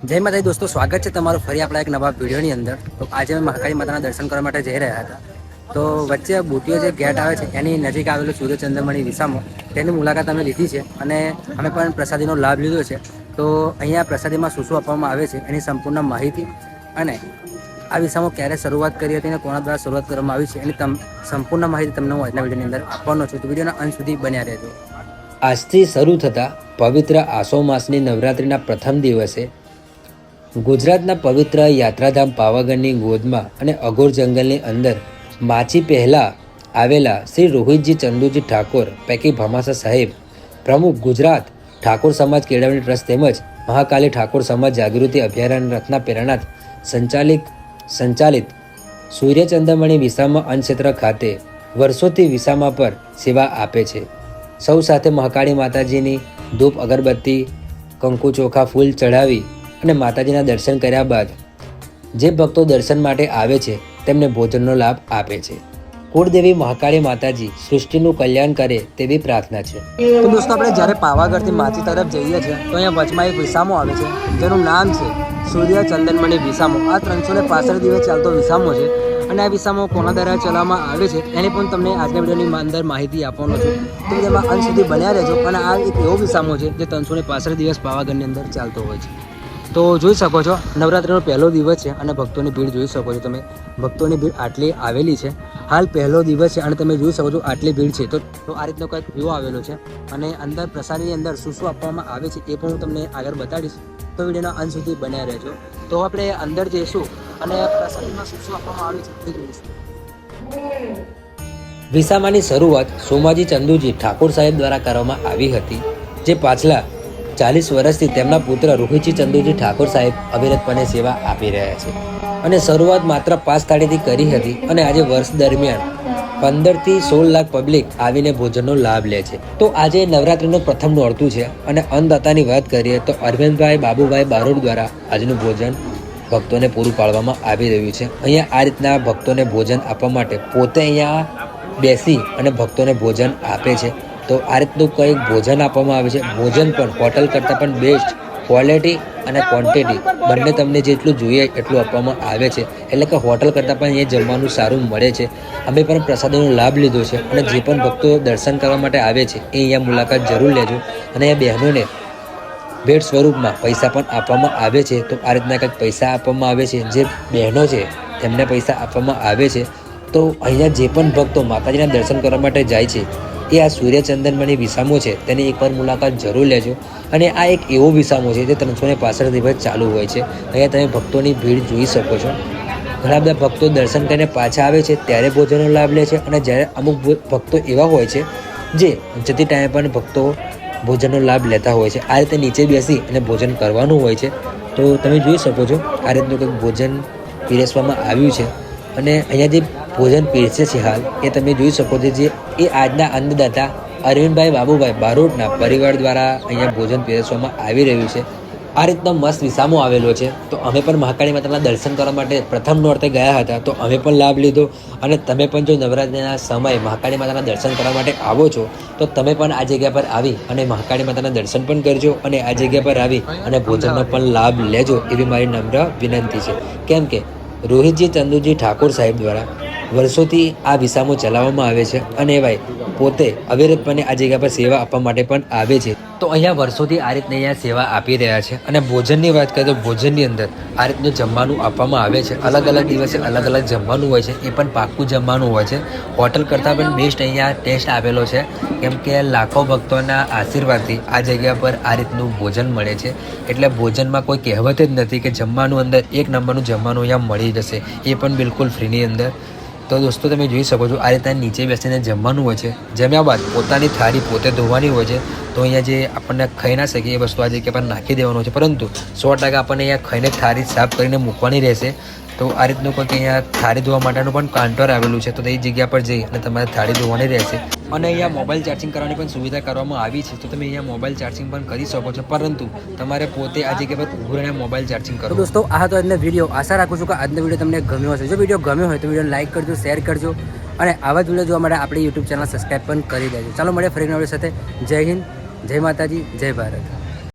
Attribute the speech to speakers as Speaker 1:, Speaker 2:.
Speaker 1: જય માતાજી દોસ્તો, સ્વાગત છે તમારું ફરી આપણા એક નવા વિડીયોની અંદર. તો આજે અમે મહાકાળી માતાના દર્શન કરવા માટે જઈ રહ્યા હતા. તો વચ્ચે બુટીઓ જે ગેટ આવે છે, એની નજીક આવેલું સૂર્યચંદ્રમણી દિશામાં તેની મુલાકાત અમે લીધી છે અને અમે પણ પ્રસાદીનો લાભ લીધો છે. તો અહીંયા પ્રસાદીમાં શું શું આપવામાં આવે છે, એની સંપૂર્ણ માહિતી અને આ વિસામો ક્યારે શરૂઆત કરી હતી અને કોના દ્વારા શરૂઆત કરવામાં આવી છે, એની તમ, સંપૂર્ણ માહિતી તમને હું આજના વિડીયોની અંદર આપવાનો છું. તો વિડીયોના અંત સુધી બન્યા રહેજો.
Speaker 2: આજથી શરૂ થતા પવિત્ર આસો માસની નવરાત્રિના પ્રથમ દિવસે ગુજરાતના પવિત્ર યાત્રાધામ પાવાગઢની ગોદમાં અને અઘોર જંગલની અંદર માછી પહેલા આવેલા શ્રી રોહિતજી ચંદુજી ઠાકોર, પૈકી ભમાસા સાહેબ, પ્રમુખ ગુજરાત ઠાકોર સમાજ કેળવણી ટ્રસ્ટ તેમજ મહાકાલી ઠાકોર સમાજ જાગૃતિ અભયારણ્ય રત્ના પ્રેરણાથ સંચાલિત સંચાલિત સૂર્યચંદ્રમણી વિસામા અન્નક્ષેત્ર ખાતે વર્ષોથી વિસામા પર સેવા આપે છે. સૌ સાથે મહાકાળી માતાજીની ધૂપ અગરબત્તી, કંકુ ચોખા ફૂલ ચઢાવી અને માતાજીના દર્શન કર્યા બાદ જે ભક્તો દર્શન માટે આવે છે, તેમને ભોજનનો લાભ આપે છે. કુળદેવી મહાકાળી માતાજી સૃષ્ટિનું કલ્યાણ કરે તેવી પ્રાર્થના છે.
Speaker 1: તો દોસ્તો, આપણે જ્યારે પાવાગઢથી માચી તરફ જઈએ છીએ, તો અહીંયા વચમાં એક વિસામો આવે છે, જેનું નામ છે સૂર્ય ચંદનમણી વિસામો. આ ત્રણસો ને પાસઠ દિવસ ચાલતો વિસામો છે અને આ વિસામો કોના દ્વારા ચલાવવામાં આવે છે, એની પણ તમને આજના વિડીયોની અંદર માહિતી આપવાનો છું. તો તેમાં અંત સુધી બન્યા રહેજો અને આ એક એવો વિસામો છે, જે ત્રણસો ને પાસઠ દિવસ પાવાગઢની અંદર ચાલતો હોય છે. તો જોઈ શકો છો, નવરાત્રિનો પહેલો દિવસ છે અને ભક્તોની ભીડ જોઈ શકો છો તમે. ભક્તોની ભીડ આટલી આવેલી છે. હાલ પહેલો દિવસ છે અને તમે જોઈ શકો છો આટલી ભીડ છે. તો આ રીતનો કંઈક વ્યૂ આવેલો છે અને અંદર પ્રસાદની અંદર શું શું આપવામાં આવે છે એ પણ હું તમને આગળ બતાડીશ. તો વિડીયોના અંત સુધી બન્યા રહેજો. તો આપણે અંદર જઈશું અને પ્રસાદીમાં શું શું આપવામાં આવે છે
Speaker 2: વિસામાની શરૂઆત સોમાજી ચંદુજી ઠાકોર સાહેબ દ્વારા કરવામાં આવી હતી. જે પાછલા ચાલીસ વર્ષથી તેમના પુત્ર રોહિતજી ચંદુજી ઠાકોર સાહેબ અવિરતપણે સેવા આપી રહ્યા છે. અને શરૂઆત માત્ર પાંચ તાળીથી કરી હતી અને આજે વર્ષ દરમિયાન પંદરથી સોળ લાખ પબ્લિક આવીને ભોજનનો લાભ લે છે. તો આજે નવરાત્રિનું પ્રથમ નોરતું છે અને અન્નદાતાની વાત કરીએ તો અરવિંદભાઈ બાબુભાઈ બારોડ દ્વારા આજનું ભોજન ભક્તોને પૂરું પાડવામાં આવી રહ્યું છે. અહીંયા આ રીતના ભક્તોને ભોજન આપવા માટે પોતે અહીંયા બેસી અને ભક્તોને ભોજન આપે છે. તો આ રીતનું કંઈક ભોજન આપવામાં આવે છે. ભોજન પણ, હોટલ કરતાં પણ બેસ્ટ ક્વોલિટી અને ક્વોન્ટિટી બંને તમને જેટલું જોઈએ એટલું આપવામાં આવે છે. એટલે કે હોટલ કરતાં પણ અહીંયા જમવાનું સારું મળે છે. અમે પણ પ્રસાદીનો લાભ લીધો છે અને જે પણ ભક્તો દર્શન કરવા માટે આવે છે, એ અહીંયા મુલાકાત જરૂર લેજો. અને અહીંયા બહેનોને ભેટ સ્વરૂપમાં પૈસા પણ આપવામાં આવે છે. તો આ રીતના કંઈક પૈસા આપવામાં આવે છે. જે બહેનો છે, તેમને પૈસા આપવામાં આવે છે. તો અહીંયા જે પણ ભક્તો માતાજીના દર્શન કરવા માટે જાય છે એ આ સૂર્યચંદનમણી વિસામો છે, તેની એકવાર મુલાકાત જરૂર લેજો. અને આ એક એવો વિસામો છે જે ત્રણસો ને પાસઠ દિવસ ચાલુ હોય છે. અહીંયા તમે ભક્તોની ભીડ જોઈ શકો છો. ઘણા બધા ભક્તો દર્શન કરીને પાછા આવે છે, ત્યારે ભોજનનો લાભ લે છે. અને જ્યારે અમુક ભક્તો એવા હોય છે, જે જતી ટાઈમે પણ ભક્તો ભોજનનો લાભ લેતા હોય છે. આ રીતે નીચે બેસી અને ભોજન કરવાનું હોય છે. તો તમે જોઈ શકો છો, આ રીતનું કંઈક ભોજન પીરસવામાં આવ્યું છે. અને અહીંયા જે ભોજન પીરસે છે હાલ. એ તમે જોઈ શકો છો જે એ આજના અન્નદાતા અરવિંદભાઈ બાબુભાઈ બારોટના પરિવાર દ્વારા અહીંયા ભોજન પીરસવામાં આવી રહ્યું છે. આ રીતનો મસ્ત વિસામો આવેલો છે. તો અમે પણ મહાકાળી માતાના દર્શન કરવા માટે પ્રથમ નોરતે ગયા હતા. તો અમે પણ લાભ લીધો અને તમે પણ જો નવરાત્રિના સમયે મહાકાળી માતાના દર્શન કરવા માટે આવો છો, તો તમે પણ આ જગ્યા પર આવી અને મહાકાળી માતાના દર્શન પણ કરજો અને આ જગ્યા પર આવી અને ભોજનનો પણ લાભ લેજો એવી મારી નમ્ર વિનંતી છે. કેમ કે રોહિતજી ચંદુજી ઠાકોર સાહેબ દ્વારા વર્ષોથી આ વિસામો ચલાવવામાં આવે છે અને ભાઈ પોતે અવિરતપણે આ જગ્યા પર સેવા આપવા માટે પણ આવે છે. તો અહીંયા વર્ષોથી આ રીતને અહીંયા સેવા આપી રહ્યા છે અને ભોજનની વાત કરીએ તો ભોજનની અંદર આ રીતનું જમવાનું આપવામાં આવે છે. અલગ અલગ દિવસે અલગ અલગ જમવાનું હોય છે. એ પણ પાક્કું જમવાનું હોય છે. હોટલ કરતાં પણ બેસ્ટ અહીંયા ટેસ્ટ આપેલો છે. કેમ કે લાખો ભક્તોના આશીર્વાદથી આ જગ્યા પર આ રીતનું ભોજન મળે છે. એટલે ભોજનમાં કોઈ કહેવત જ નથી કે જમવાનું અંદર એક નંબરનું જમવાનું અહીંયા મળી જશે. એ પણ બિલકુલ ફ્રીની અંદર. તો દોસ્તો, તમે જોઈ શકો છો, આ રીતે નીચે બેસીને જમવાનું હોય છે. જમ્યા બાદ પોતાની થાળી પોતે ધોવાની હોય છે. તો અહીંયા જે આપણને ખાઈ ના શકીએ એ વસ્તુ આ જગ્યા પર નાખી દેવાનો છે. પરંતુ સો ટકા આપણને અહીંયા ખાઈને થાળી સાફ કરીને મૂકવાની રહેશે. તો આ રીતનું કંઈક અહીંયા થાળી ધોવા માટેનું પણ કાઉન્ટર આવેલું છે. તો તે જગ્યા પર જઈ અને તમારે થાળી ધોવાની રહેશે. અને અહીંયા મોબાઈલ ચાર્જિંગ કરવાની પણ સુવિધા કરવામાં આવી છે. તો તમે અહીંયા મોબાઈલ ચાર્જિંગ પણ કરી શકો છો. પરંતુ તમારે પોતે આ જગ્યા પર ઊભું રહીને મોબાઈલ ચાર્જિંગ કરો
Speaker 1: દોસ્તો આ હતો આજનો વીડિયો આશા રાખું છું કે આજનો વીડિયો તમને ગમ્યો હશે. જો વીડિયો ગમ્યો હોય તો વીડિયો લાઈક કરજો શેર કરજો. અને આવા જ વીડિયો જોવા માટે આપણી યુટ્યુબ ચેનલ સબસ્ક્રાઈબ પણ કરી દેજો. ચાલો મળીએ ફરી નવી સાથે. જય હિન્દ. જય માતાજી જય ભારત